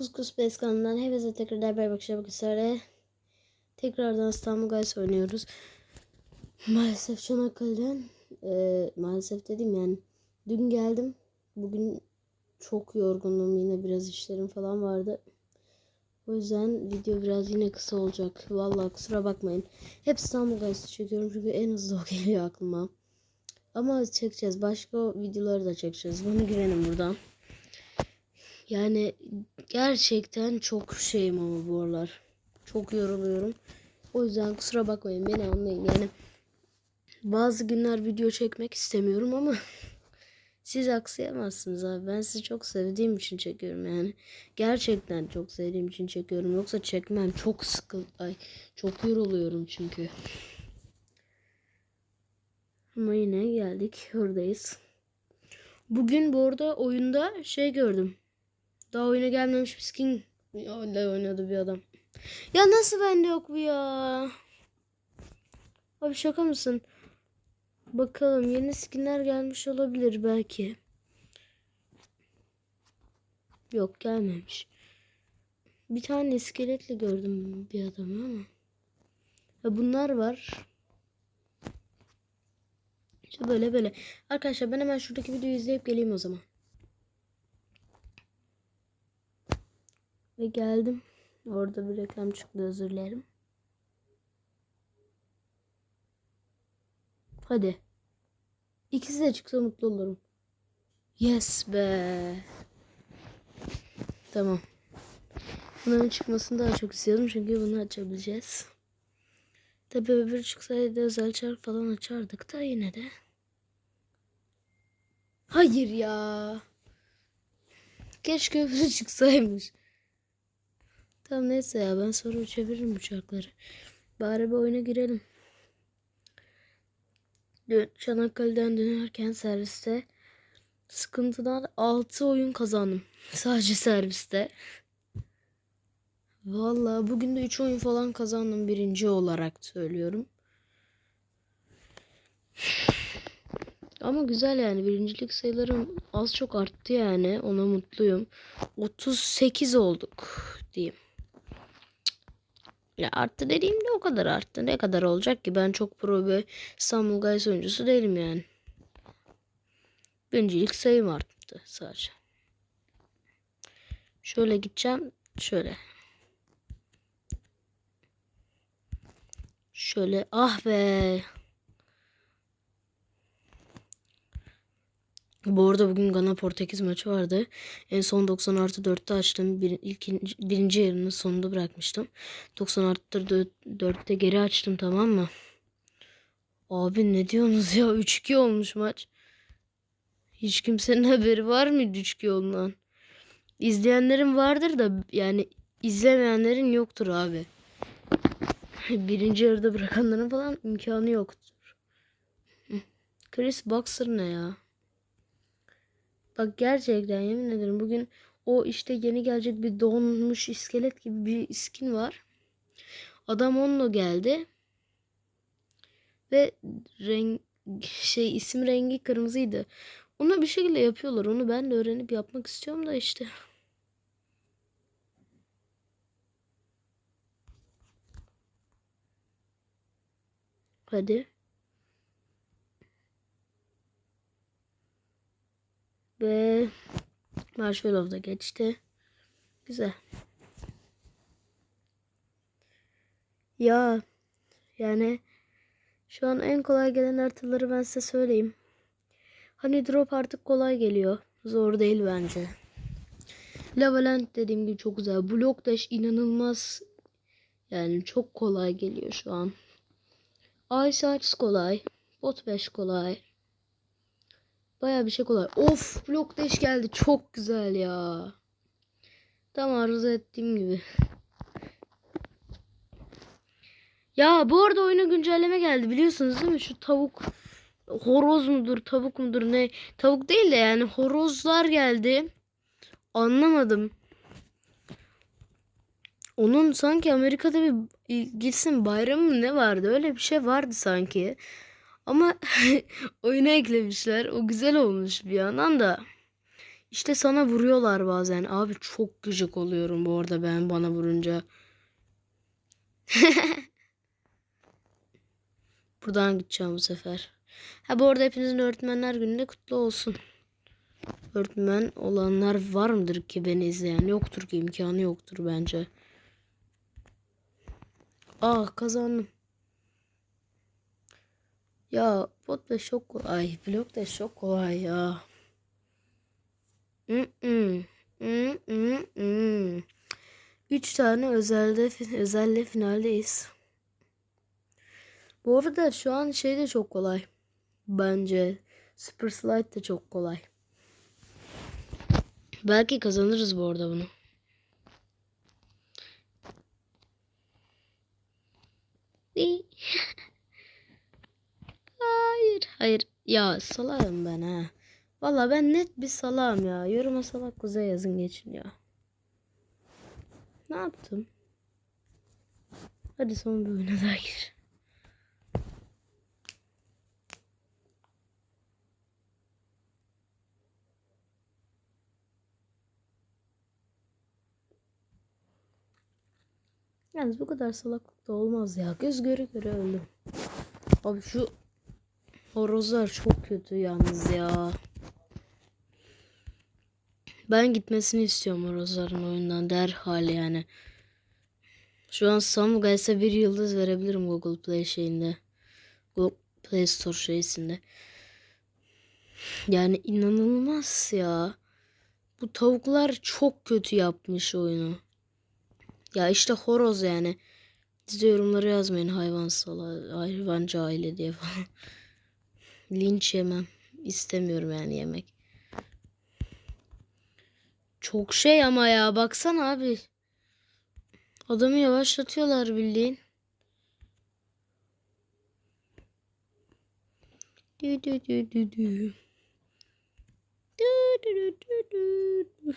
Kuskus Base kanalından hepinize tekrardan merhaba arkadaşlar. üzere. Tekrardan İstanbul Guys oynuyoruz. Maalesef Çanakkale'den e, maalesef dedim yani dün geldim. Bugün çok yorgunum yine biraz işlerim falan vardı. O yüzden video biraz yine kısa olacak. Vallahi kusura bakmayın. Hep İstanbul Guys'ı çekiyorum çünkü en hızlı o geliyor aklıma. Ama çekeceğiz. Başka videoları da çekeceğiz. Bunu güvenin buradan. Yani gerçekten çok şeyim ama bu aralar. Çok yoruluyorum. O yüzden kusura bakmayın beni anlayın. Yani bazı günler video çekmek istemiyorum ama siz aksayamazsınız abi. Ben sizi çok sevdiğim için çekiyorum yani. Gerçekten çok sevdiğim için çekiyorum. Yoksa çekmem. Çok sıkıl. Ay çok yoruluyorum çünkü. Ama yine geldik. Oradayız. Bugün bu arada oyunda şey gördüm. Daha oyuna gelmemiş bir skin öyle oynadı bir adam. Ya nasıl bende yok bu ya? Abi şaka mısın? Bakalım yeni skinler gelmiş olabilir belki. Yok gelmemiş. Bir tane iskeletle gördüm bir adamı ama. Ya bunlar var. İşte böyle böyle. Arkadaşlar ben hemen şuradaki videoyu izleyip geleyim o zaman. Ve geldim. Orada bir reklam çıktı özür dilerim. Hadi. İkisi de çıksa mutlu olurum. Yes be. Tamam. Bunların çıkmasını daha çok istiyordum çünkü bunu açabileceğiz. Tabi öbür çıksaydı özel çark falan açardık da yine de. Hayır ya. Keşke öbürü çıksaymış. Tamam neyse ya ben sonra uçabilirim uçakları. Bari bir oyuna girelim. Dün Çanakkale'den dönerken serviste sıkıntıdan 6 oyun kazandım. Sadece serviste. Vallahi bugün de 3 oyun falan kazandım birinci olarak söylüyorum. Ama güzel yani birincilik sayılarım az çok arttı yani ona mutluyum. 38 olduk diyeyim. Ya arttı dediğimde o kadar arttı. Ne kadar olacak ki? Ben çok pro bir İstanbul Guys oyuncusu değilim yani. Birincilik sayım arttı sadece. Şöyle gideceğim. Şöyle. Şöyle. Ah be. Bu arada bugün Gana Portekiz maçı vardı. En son 90 artı 4'te açtım. Bir, ikinci, birinci yarının sonunda bırakmıştım. 90 artı 4'te geri açtım tamam mı? Abi ne diyorsunuz ya? 3-2 olmuş maç. Hiç kimsenin haberi var mıydı 3-2 olduğundan? İzleyenlerin vardır da yani izlemeyenlerin yoktur abi. Birinci yarıda bırakanların falan imkanı yoktur. Chris Boxer ne ya? Bak gerçekten yemin ederim bugün o işte yeni gelecek bir donmuş iskelet gibi bir skin var. Adam onunla geldi. Ve renk şey isim rengi kırmızıydı. Onu bir şekilde yapıyorlar. Onu ben de öğrenip yapmak istiyorum da işte. Hadi. Ve Marshmallow da geçti. Güzel. Ya yani şu an en kolay gelen haritaları ben size söyleyeyim. Hani drop artık kolay geliyor. Zor değil bence. Lavaland dediğim gibi çok güzel. Block Dash inanılmaz yani çok kolay geliyor şu an. Ice Arts kolay. Bot 5 kolay. Baya bir şey kolay. Of blok deş geldi. Çok güzel ya. Tam arzu ettiğim gibi. Ya bu arada oyuna güncelleme geldi biliyorsunuz değil mi? Şu tavuk horoz mudur tavuk mudur ne? Tavuk değil de yani horozlar geldi. Anlamadım. Onun sanki Amerika'da bir gitsin bayramı mı ne vardı? Öyle bir şey vardı sanki. Ama oyuna eklemişler. O güzel olmuş bir yandan da. İşte sana vuruyorlar bazen. Abi çok gıcık oluyorum bu arada ben bana vurunca. Buradan gideceğim bu sefer. Ha bu arada hepinizin öğretmenler gününde kutlu olsun. Öğretmen olanlar var mıdır ki beni izleyen? Yoktur ki imkanı yoktur bence. Ah kazandım. Ya bot da çok kolay. Blok da çok kolay ya. Mm-mm. Mm-mm-mm. Üç tane özelde özelle finaldeyiz. Bu arada şu an şey de çok kolay. Bence Super Slide de çok kolay. Belki kazanırız bu arada bunu. Hayır. Ya salağım ben ha. Valla ben net bir salağım ya. Yoruma salak kuzey yazın geçin ya. Ne yaptım? Hadi son oyuna daha gir. Yalnız bu kadar salaklık da olmaz ya. Göz göre göre öldüm. Abi şu horozlar çok kötü yalnız ya. Ben gitmesini istiyorum horozların oyundan derhal yani. Şu an Samga ise bir yıldız verebilirim Google Play şeyinde. Google Play Store şeysinde. Yani inanılmaz ya. Bu tavuklar çok kötü yapmış oyunu. Ya işte horoz yani. Siz de yazmayın hayvansal, hayvancı aile diye falan. Linç yemem. İstemiyorum yani yemek. Çok şey ama ya baksana abi. Adamı yavaşlatıyorlar bildiğin. Dü dü dü dü dü. Dü dü dü dü dü.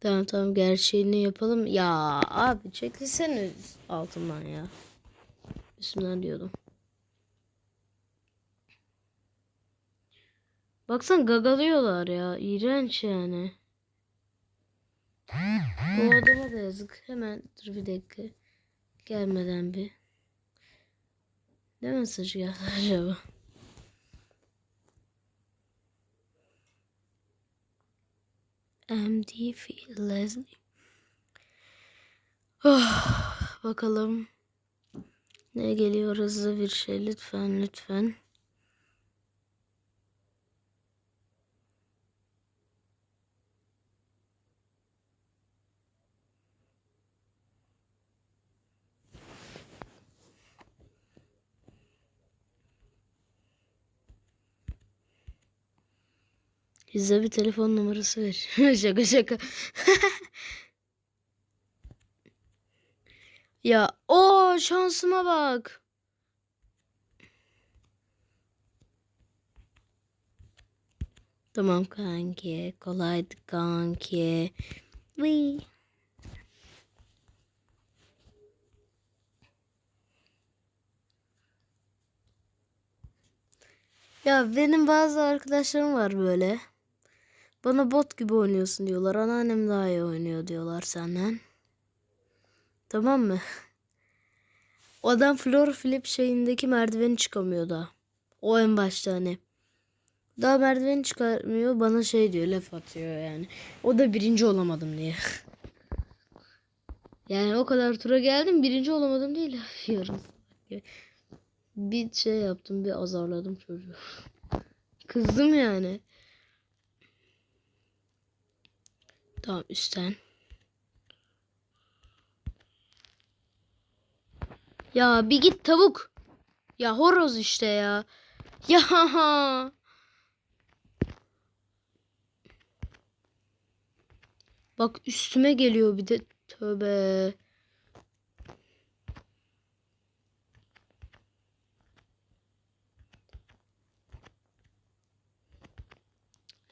Tamam tamam gerçeğini yapalım. Ya abi çekilsene altından ya. Üstümden diyordum. Baksan gagalıyorlar ya. İğrenç yani. Bu adama da yazık. Hemen dur bir dakika. Gelmeden bir. Ne mesajı geldi acaba? MD Leslie. Oh, bakalım. Ne geliyor hızlı bir şey lütfen lütfen. Bize bir telefon numarası ver. şaka şaka. ya o şansıma bak. Tamam kanki. Kolaydı kanki. Vii. Ya benim bazı arkadaşlarım var böyle. Bana bot gibi oynuyorsun diyorlar. Anneannem daha iyi oynuyor diyorlar senden. Tamam mı? O adam floor flip şeyindeki merdiveni çıkamıyor da. O en başta hani. Daha merdiveni çıkarmıyor bana şey diyor laf atıyor yani. O da birinci olamadım diye. yani o kadar tura geldim birinci olamadım değil. Yarım bir şey yaptım bir azarladım çocuğu. Kızdım yani. Tamam üstten. Ya bir git tavuk. Ya horoz işte ya. Ya. Bak üstüme geliyor bir de. Tövbe.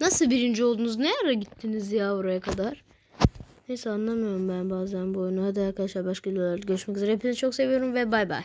Nasıl birinci oldunuz? Ne ara gittiniz ya oraya kadar? Neyse anlamıyorum ben bazen bu oyunu. Hadi arkadaşlar başka videolarda görüşmek üzere. Hepinizi çok seviyorum ve bay bay.